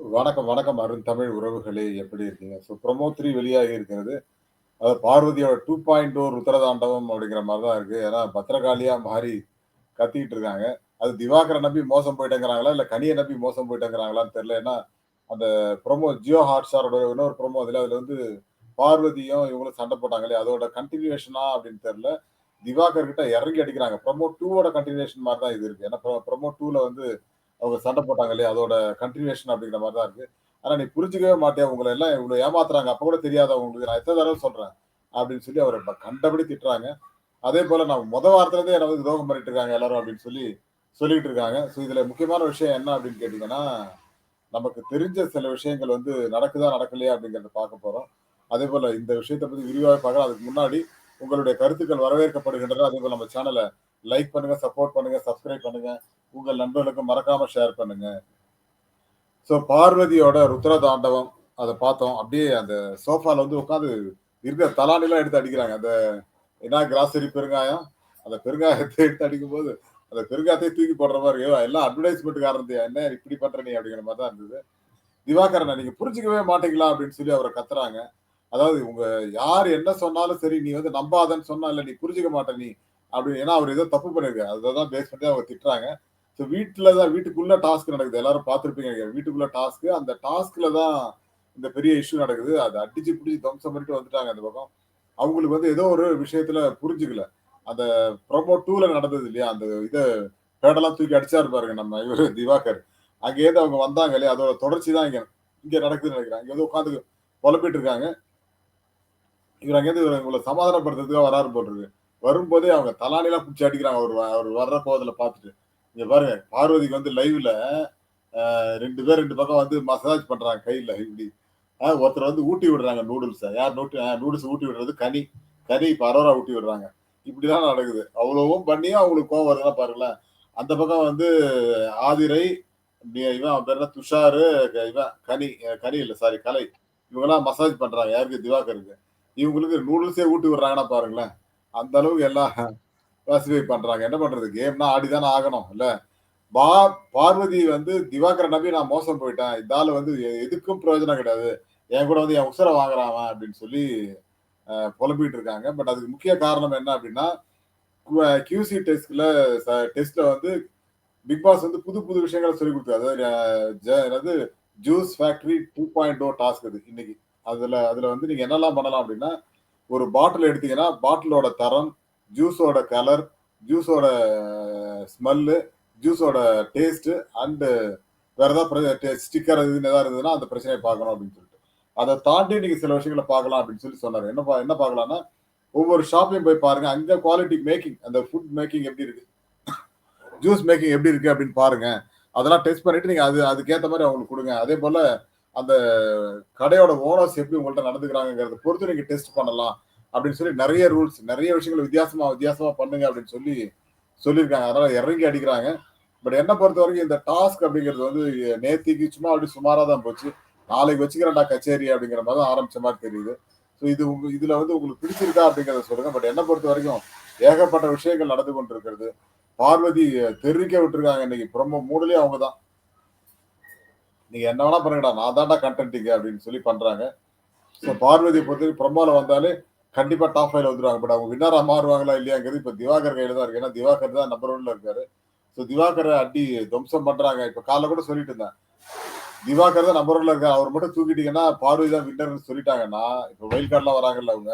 வணக்கம், வணக்கம் அருண் தமிழ் உறவுகளே! எப்படி இருக்கீங்க? ஸோ ப்ரொமோ த்ரீ வெளியாகி இருக்கிறது. அது பார்வதியோட 2.0 ருத்ரதாண்டவம் அப்படிங்கிற மாதிரி தான் இருக்கு. ஏன்னா பத்திரகாளியா மாறி கத்திக்கிட்டு இருக்காங்க. அது திவாகர நம்பி மோசம் போயிட்டேங்கிறாங்களா? இல்லை கனியை நம்பி மோசம் போயிட்டேங்கிறாங்களான்னு தெரியல. ஏன்னா, அந்த ப்ரொமோ ஜியோ ஹாட்ஸ்டாரோட இன்னொரு ப்ரொமோ அதில் அதில் வந்து பார்வதியும் இவங்களும் சண்டை போட்டாங்களே, அதோட கன்டினியூஷனா அப்படின்னு தெரியல. திவாகர் கிட்ட இறங்கி அடிக்கிறாங்க. ப்ரொமோ 2வோட கன்டினியூஷன் மாதிரி தான் இது இருக்கு. ஏன்னா ப்ரொமோ 2ல வந்து அவங்க சண்டை போட்டாங்க இல்லையா? அதோட கன்டினியூஷன் அப்படிங்கிற மாதிரி தான் இருக்கு. ஆனா நீ புரிஞ்சுக்கவே மாட்டியா? உங்களை எல்லாம் இவ்வளவு ஏமாத்துறாங்க. அப்ப கூட தெரியாத உங்களுக்கு? நான் எத்தனை தடவை சொல்றேன். அப்படின்னு சொல்லி அவரை கண்டபடி திட்டுறாங்க. அதே போல நான் முத வாரத்துலேருந்தே என்ன வந்து துரோகம் பண்ணிட்டு இருக்காங்க எல்லாரும் அப்படின்னு சொல்லி சொல்லிட்டு இருக்காங்க. ஸோ இதுல முக்கியமான விஷயம் என்ன அப்படின்னு கேட்டீங்கன்னா, நமக்கு தெரிஞ்ச சில விஷயங்கள் வந்து நடக்குதா, நடக்கலையா அப்படிங்கிறத பார்க்க போறோம். அதேபோல இந்த விஷயத்தை பத்தி விரிவாக பார்க்கலாம். அதுக்கு முன்னாடி உங்களுடைய கருத்துக்கள் வரவேற்கப்படுகின்றன. அதேபோல நம்ம சேனலை லைக் பண்ணுங்க, சப்போர்ட் பண்ணுங்க, சப்ஸ்கிரைப் பண்ணுங்க. உங்கள் நண்பர்களுக்கு மறக்காம ஷேர் பண்ணுங்க. ஸோ பார்வதியோட ருத்ர தாண்டவம் அதை பார்த்தோம். அப்படியே அந்த சோஃபால வந்து உட்காந்து இருக்கிற தலானிலாம் எடுத்து அடிக்கிறாங்க. அந்த என்ன கிராசரி பெருங்காயம், அந்த பெருங்காயத்தை எடுத்து அடிக்கும்போது, அந்த பெருங்காயத்தையே தூக்கி போடுற மாதிரி எல்லாம் அட்வர்டைஸ்மென்ட்காரன்துயா, என்ன இப்படி பண்ற நீ?" அப்படிங்கிற மாதிரி தான் இருந்தது. திவாகரன நீங்க புரிஞ்சுக்கவே மாட்டீங்களா? அப்படின்னு சொல்லி அவரை கத்துறாங்க. அதாவது உங்க யார் என்ன சொன்னாலும் சரி, நீ வந்து நம்பாதன்னு சொன்னா, இல்ல நீ புரிஞ்சுக்க மாட்ட நீ. அப்படின்னு ஏன்னா அவர் ஏதோ தப்பு பண்ணியிருக்காரு. அதை தான் பேஸ் பண்ணி அவங்க திட்டுறாங்க. ஸோ வீட்டில் தான் வீட்டுக்குள்ள டாஸ்க் நடக்குது. எல்லாரும் பார்த்துருப்பீங்க வீட்டுக்குள்ள டாஸ்க். அந்த டாஸ்க்ல தான் இந்த பெரிய இஷ்யூ நடக்குது. அதை அடிச்சு பிடிச்சி துவம்சம் பண்ணிட்டு வந்துட்டாங்க அந்த பக்கம். அவங்களுக்கு வந்து ஏதோ ஒரு விஷயத்துல புரிஞ்சுக்கல. அந்த ப்ரொமோ டூல நடந்தது இல்லையா? அந்த இதை பேடெல்லாம் தூக்கி அடிச்சாரு பாருங்க நம்ம இவர் திவாகர். அங்கேருந்து அவங்க வந்தாங்க இல்லையா? அதோட தொடர்ச்சி தான் இங்க இங்க நடக்குதுன்னு நினைக்கிறாங்க இங்க வந்து உட்கார்ந்து இருக்காங்க. இவர் அங்கேருந்து இவர் உங்களை சமாதானப்படுத்துறதுக்காக வராரு போட்டுருக்கு வரும்போதே அவங்க தலானிலாம் பிடிச்சி அடிக்கிறாங்க. அவர் அவர் வர்ற போதில் பார்த்துட்டு. இங்க பாருங்க, பார்வதிக்கு வந்து லைவ்ல ரெண்டு பேர் ரெண்டு பக்கம் வந்து மசாஜ் பண்றாங்க கையில இப்படி. ஒருத்தர் வந்து ஊட்டி விடுறாங்க நூடுல்ஸை யார் நூட்டு நூடுல்ஸ் ஊட்டி விடுறது கனி. கனி இப்ப அரோரா ஊட்டி விடுறாங்க. இப்படிதான் நடக்குது. அவ்வளவும் பண்ணியும் அவங்களுக்கு கோவம் வருதுன்னா பாருங்களேன். அந்த பக்கம் வந்து ஆதிரை, இவன் அவன் பேர் துஷாரு, இவன் கனி கனி இல்லை சாரி கலை. இவங்கெல்லாம் மசாஜ் பண்றாங்க. யாருக்கு? திவாகருக்கு. இவங்களுக்கு நூடுல்ஸே ஊட்டி விடுறாங்கன்னா பாருங்களேன். அந்த அளவுக்கு எல்லாம் பாசிஃபை பண்றாங்க. என்ன பண்றது? கேம்னா ஆடிதானே ஆகணும். இல்ல? பா பார்வதி வந்து திவாகர நம்பி நான் மோசம் போயிட்டேன். இந்த ஆள் வந்து எ எதுக்கும் பிரயோஜனம் கிடையாது. என் கூட வந்து என் உசரை வாங்குறான் அப்படின்னு சொல்லி புலம்பிட்டு இருக்காங்க. பட் அதுக்கு முக்கிய காரணம் என்ன அப்படின்னா, கியூசி டெஸ்ட்ல டெஸ்ட்ல வந்து பிக் பாஸ் வந்து புது புது விஷயங்களை சொல்லிக் கொடுத்தாரு அதாவது juice factory two point factory 2.0 task அது இன்னைக்கு. அதுல அதுல வந்து நீங்க என்னெல்லாம் பண்ணலாம் அப்படின்னா, ஒரு பாட்டில் எடுத்தீங்கன்னா, பாட்டிலோட தரம், ஜூஸோட கலர், ஜூஸோட ஸ்மெல்லு, ஜூஸோட டேஸ்ட்டு அண்டு வேற ஏதாவது ஸ்டிக்கர் இது இதுன்னு ஏதாவது இருந்ததுன்னா, அந்த பிரச்சனையை பார்க்கணும் அப்படின்னு சொல்லிட்டு. அதை தாண்டி நீங்கள் சில விஷயங்கள பார்க்கலாம் அப்படின்னு சொல்லி சொன்னார் என்ன பா என்ன பார்க்கலாம்னா, ஒவ்வொரு ஷாப்பையும் போய் பாருங்க. அங்கே குவாலிட்டி மேக்கிங் அந்த ஃபுட் மேக்கிங் எப்படி இருக்கு? ஜூஸ் மேக்கிங் எப்படி இருக்கு அப்படின்னு பாருங்க. அதெல்லாம் டெஸ்ட் பண்ணிட்டு நீங்கள் அது அதுக்கேற்ற மாதிரி அவங்களுக்கு கொடுங்க அதே போல் அந்த கடையோட ஓனர்ஸ் எப்படி உங்கள்ட்ட நடந்துக்கிறாங்கங்கிறத பொறுத்து நீங்க டெஸ்ட் பண்ணலாம். அப்படின்னு சொல்லி நிறைய ரூல்ஸ், நிறைய விஷயங்கள வித்தியாசமா வித்தியாசமா பண்ணுங்க அப்படின்னு சொல்லி சொல்லியிருக்காங்க. அதனால இறங்கி அடிக்கிறாங்க. பட் என்ன பொறுத்தவரைக்கும் இந்த டாஸ்க் அப்படிங்கிறது வந்து நேத்திக்கு சும்மா அப்படி சுமாரா தான் போச்சு. நாளைக்கு வச்சுக்கிறேன்டா கச்சேரி அப்படிங்கிற மாதிரி தான் ஆரம்பிச்ச மாதிரி தெரியுது. ஸோ இது உங்க இதுல வந்து உங்களுக்கு பிடிச்சிருக்கா அப்படிங்கிறத சொல்லுங்க. பட் என்ன பொறுத்தவரைக்கும் ஏகப்பட்ட விஷயங்கள் நடந்து கொண்டிருக்கிறது. பார்வதி தெரிவிக்க விட்டுருக்காங்க இன்னைக்கு. ரொம்ப மூடலே அவங்க தான். நீங்க என்ன வேணா பண்ணுங்கடா. நான் தான்டா கண்டென்ட்டிங்க அப்படின்னு சொல்லி பண்றாங்க. ஸோ பார்வதிய பொறுத்தவரைக்கும் பிரம்மாவில் வந்தாலே கண்டிப்பா டாப் ஃபைவ்ல வந்துருவாங்க. பட் அவங்க வின்னரா மாறுவாங்களா இல்லையாங்கிறது இப்ப திவாகர் கையில தான் இருக்கு. ஏன்னா திவாகர் தான் நம்பர் ஒன்ல இருக்காரு. ஸோ திவாகரை அடி துவம்சம் பண்றாங்க. இப்ப காலைல கூட சொல்லிட்டு இருந்தேன். திவாகர் தான் நம்பர் ஒன்ல இருக்காரு. அவர் மட்டும் தூக்கிட்டீங்கன்னா, பார்வதி தான் வின்னர்னு சொல்லிட்டாங்கன்னா, இப்ப வெயில் கார்டெல்லாம் வராங்கல்ல அவங்க.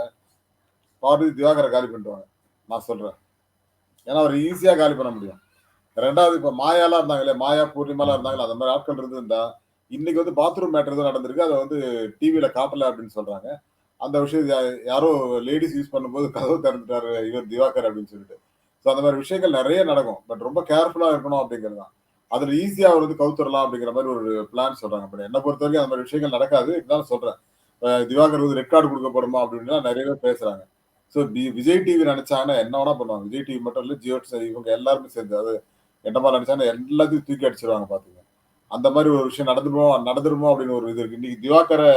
பார்வதி திவாகரை காலி பண்ணிடுவாங்க. நான் சொல்றேன். ஏன்னா அவர் ஈஸியா காலி பண்ண முடியும். ரெண்டாவது இப்ப மாயாலாம் இருந்தாங்க இல்லையா? மாயா, பூர்ணிமாலாம் இருந்தாங்களே அந்த மாதிரி ஆட்கள் இருந்திருந்தா, இன்னைக்கு வந்து பாத்ரூம் மேட்டர் தான் நடந்திருக்கு. அதை வந்து டிவியில காட்டல அப்படின்னு சொல்றாங்க. அந்த விஷயம் யாரோ லேடீஸ் யூஸ் பண்ணும்போது கதவு திறந்துட்டாரு இவர் திவாகர் அப்படின்னு சொல்லிட்டு. ஸோ அந்த மாதிரி விஷயங்கள் நிறைய நடக்கும். பட் ரொம்ப கேர்ஃபுல்லா இருக்கணும் அப்படிங்கிறது தான். அதில் ஈஸியாக அவர் வந்து கவுத்துடலாம் அப்படிங்கிற மாதிரி ஒரு பிளான் சொல்றாங்க. பட் என்ன பொறுத்தவரைக்கும் அந்த மாதிரி விஷயங்கள் நடக்காது. இருந்தாலும் சொல்றேன். திவாகர் வந்து ரெட் கார்டு கொடுக்கப்படுமா அப்படின்லாம் நிறைய பேர் பேசுறாங்க. ஸோ விஜய் டிவி நினச்சாங்கன்னா என்ன வேணா பண்ணுவாங்க. விஜய் டிவி மட்டும் இல்லை ஜியோ இவங்க எல்லாருமே சேர்ந்து அது என்ன மாதிரி நினைச்சாங்கன்னா எல்லாத்தையும் தூக்கி அடிச்சிருவாங்க பார்த்துக்கங்க. அந்த மாதிரி ஒரு விஷயம் நடந்துருமோ நடந்துருமோ அப்படின்னு ஒரு இது இருக்கு. இன்னைக்கு திவாகரை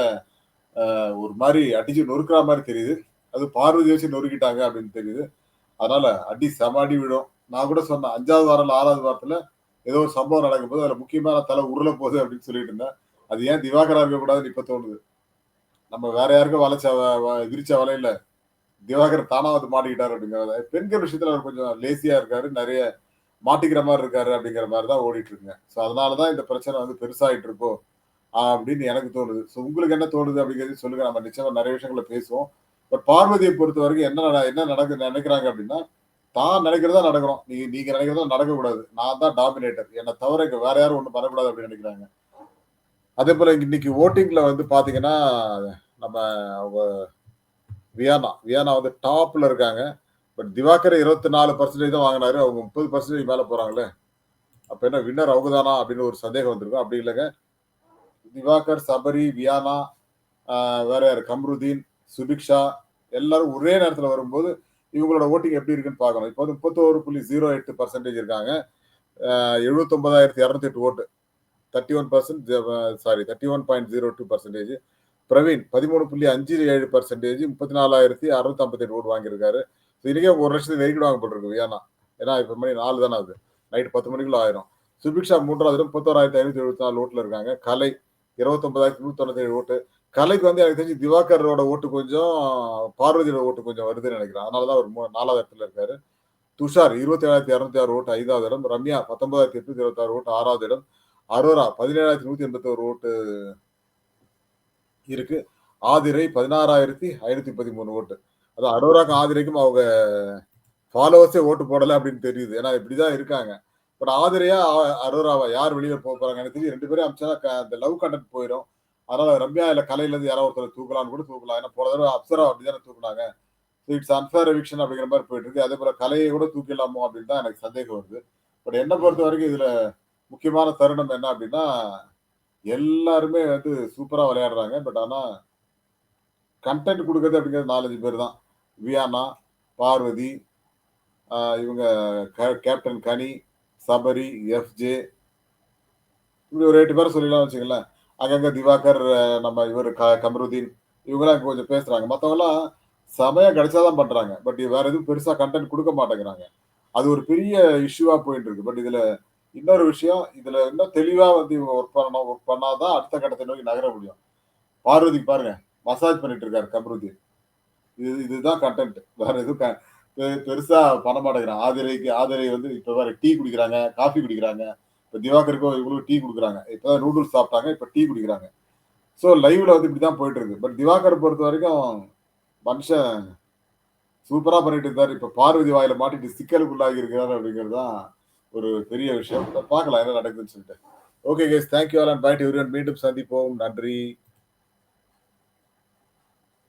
ஒரு மாதிரி அடிச்சு நொறுக்குற மாதிரி தெரியுது. அது பார்வதி வச்சு நொறுக்கிட்டாங்க அப்படின்னு தெரியுது. அதனால அடி சமாடி விடும் நான் கூட சொன்னேன் அஞ்சாவது வாரம் இல்ல ஆறாவது வாரத்துல ஏதோ ஒரு சம்பவம் நடக்கும் போது அதுல முக்கியமான தலை உருள போகுது அப்படின்னு சொல்லிட்டு இருந்தேன். அது ஏன் திவாகரா இருக்கக்கூடாதுன்னு இப்ப தோணுது நம்ம வேற யாருக்கும் வளைச்ச வ- விரிச்ச வலையில திவாகர் தானா வந்து மாட்டிக்கிட்டாரு அப்படிங்கிறத பெண்கள் விஷயத்துல அவர் கொஞ்சம் லேசியா இருக்காரு நிறைய மாட்டிக்கிற மாதிரி இருக்காரு அப்படிங்கிற மாதிரி தான் ஓடிட்டு இருக்குங்க ஸோ அதனாலதான் இந்த பிரச்சனை வந்து பெருசாயிட்டு இருக்கோ அப்படின்னு எனக்கு தோணுது. ஸோ உங்களுக்கு என்ன தோணுது அப்படிங்கிறது சொல்லுங்க. நம்ம நிச்சயமா நிறைய விஷயங்களை பேசுவோம். பட் பார்வதியை பொறுத்த வரைக்கும் என்ன நட- என்ன நடக்கு நினைக்கிறாங்க அப்படின்னா தான் நினைக்கிறதா நடக்கணும். நீங்க நீங்க நினைக்கிறதா நடக்கக்கூடாது. நான் தான் டாமினேட்டர் என்னை தவிர இங்க வேற யாரும் ஒன்றும் பண்ணக்கூடாது அப்படின்னு நினைக்கிறாங்க. அதே போல இன்னைக்கு ஓட்டிங்ல வந்து பாத்தீங்கன்னா நம்ம அவங்க வியானா வியானா வந்து டாப்ல இருக்காங்க. பட் திவாகர் இருபத்தி நாலு பர்சன்டேஜ் தான் வாங்கினாரு. அவங்க முப்பது பர்சன்டேஜ் மேல போறாங்களே. அப்ப என்ன வின்னர் அவங்க தானா அப்படின்னு ஒரு சந்தேகம் வந்திருக்கும். அப்படி இல்லைங்க. திவாகர் சபரி வியானா வேற யார்? கம்ருதீன் சுபிக்ஷா எல்லாரும் ஒரே நேரத்தில் வரும்போது இவங்களோட ஓட்டிங் எப்படி இருக்குன்னு பார்க்கணும். இப்போ வந்து முப்பத்தோரு புள்ளி ஜீரோ எட்டு பர்சன்டேஜ் இருக்காங்க. எழுபத்தொன்பதாயிரத்தி இரநூத்தி எட்டு ஓட்டு thirty one percent sorry thirty one point zero two percentage Praveen பதிமூணு புள்ளி அஞ்சு ஏழு பர்சன்டேஜ் முப்பத்தி நாலாயிரத்தி அறுநூத்தி ஐம்பத்தி ஓட்டு வாங்கியிருக்காரு. ஸோ இன்னைக்கே ஒரு லட்சத்துக்கு நெருக்கி வாங்கப்பட்டிருக்கு வியானா. ஏன்னா இப்போ மணி நாலு தானே ஆகுது. நைட் பத்து மணிக்குள்ள ஆயிரும். சுபிக்ஷா மூன்றாவது முப்பத்தோராயிரத்தி ஐநூத்தி எழுபத்தி நாலு ஓட்டுல இருக்காங்க. கலை இருபத்தொன்பதாயிரத்தி நூத்தி தொண்ணூத்தி ஏழு ஓட்டு. கலைக்கு வந்து எனக்கு தெரிஞ்சு திவாகரோட ஓட்டு கொஞ்சம் பார்வதியோட ஓட்டு கொஞ்சம் வருதுன்னு நினைக்கிறேன். அதனாலதான் அவர் மூ- நாலாவது இடத்துல இருக்காரு. துஷார் இருபத்தி ஏழாயிரத்தி இரநூத்தி ஆறு ஓட்டு ஐந்தாவது இடம். ரம்யா பத்தொன்பதாயிரத்தி எட்நூத்தி இருபத்தி ஆறு ஓட்டு ஆறாவது இடம். அரோரா பதினேழாயிரத்தி நூத்தி எண்பத்தி ஒரு ஓட்டு இருக்கு. ஆதிரை பதினாறாயிரத்தி ஐநூத்தி பதிமூணு ஓட்டு. அது அரோராக்கும் ஆதிரைக்கும் அவங்க ஃபாலோவர்ஸே ஓட்டு போடலை அப்படின்னு தெரியுது. ஏன்னா இப்படிதான் இருக்காங்க. பட் ஆதிரையா அரோராவா யார் வெளியே போக போறாங்க எனக்கு தெரியும். ரெண்டு பேரும் அமிச்சா அந்த லவ் கண்டென்ட் போயிடும் அதனால ரம்யா இல்ல கலையில இருந்து யாரோ ஒருத்தர் தூக்கலாம்னு கூட தூக்கலாம் ஏன்னா போன தடவை அப்சரா அப்படிதானே தூக்குனாங்க. இட்ஸ் அன்ஃபேர் எவிக்ஷன் அப்படிங்கிற மாதிரி போயிட்டு இருக்கு. அதே போல கலையை கூட தூக்கிடலாமோ அப்படின்னு தான் எனக்கு சந்தேகம் வருது. பட் என்ன பொறுத்த வரைக்கும் இதுல முக்கியமான தருணம் என்ன அப்படின்னா எல்லாருமே வந்து சூப்பரா விளையாடுறாங்க. பட் ஆனா கண்டென்ட் கொடுக்கறது அப்படிங்கிறது நாலஞ்சு பேர் தான். வியானா பார்வதி இவங்க கேப்டன் கனி சபரி எஃப்ஜே இப்படி ஒரு எட்டு பேரை சொல்லிடலாம் வச்சுங்களேன் அங்கங்கே திவாகர் நம்ம இவர் க கமருதீன் இவங்கெல்லாம் கொஞ்சம் பேசுகிறாங்க மற்றவங்கலாம் சமயம் கிடைச்சாதான் பண்ணுறாங்க பட் வேற எதுவும் பெருசாக கண்டென்ட் கொடுக்க மாட்டேங்கிறாங்க. அது ஒரு பெரிய இஷ்யூவாக போயிட்டு இருக்கு பட் இதில் இன்னொரு விஷயம் இதில் இன்னும் தெளிவாக வந்து இவங்க ஒர்க் பண்ணணும். ஒர்க் பண்ணாதான் அடுத்த கட்டத்தை நோக்கி நகர முடியும். பார்வதிக்கு பாருங்க மசாஜ் பண்ணிட்டு இருக்காரு கமருதீன். இது இதுதான் கண்டென்ட் வேற எதுவும் பெ- பெருசா பண்ண மாட்டேங்கிறான். ஆதிரைக்கு ஆதிரை வந்து இப்ப வேற டீ குடிக்கிறாங்க காஃபி குடிக்கிறாங்க. இப்ப திவாகருக்கும் இவங்களும் டீ குடுக்குறாங்க. இப்ப நூடுல்ஸ் சாப்பிட்டாங்க இப்ப டீ குடிக்கிறாங்க. ஸோ லைவ்ல வந்து இப்படிதான் போயிட்டு இருக்கு பட் திவாகர் பொறுத்த வரைக்கும் மனுஷன் சூப்பரா பண்ணிட்டு இருந்தாரு. இப்ப பார்வதி வாயில மாட்டிட்டு சிக்கலுக்குள்ளாகி இருக்கிறாரு அப்படிங்கிறது தான் ஒரு பெரிய விஷயம். பார்க்கலாம் என்ன நடக்குதுன்னு சொல்லிட்டு. Okay guys thank you all and bye மீண்டும் சந்திப்போம். நன்றி.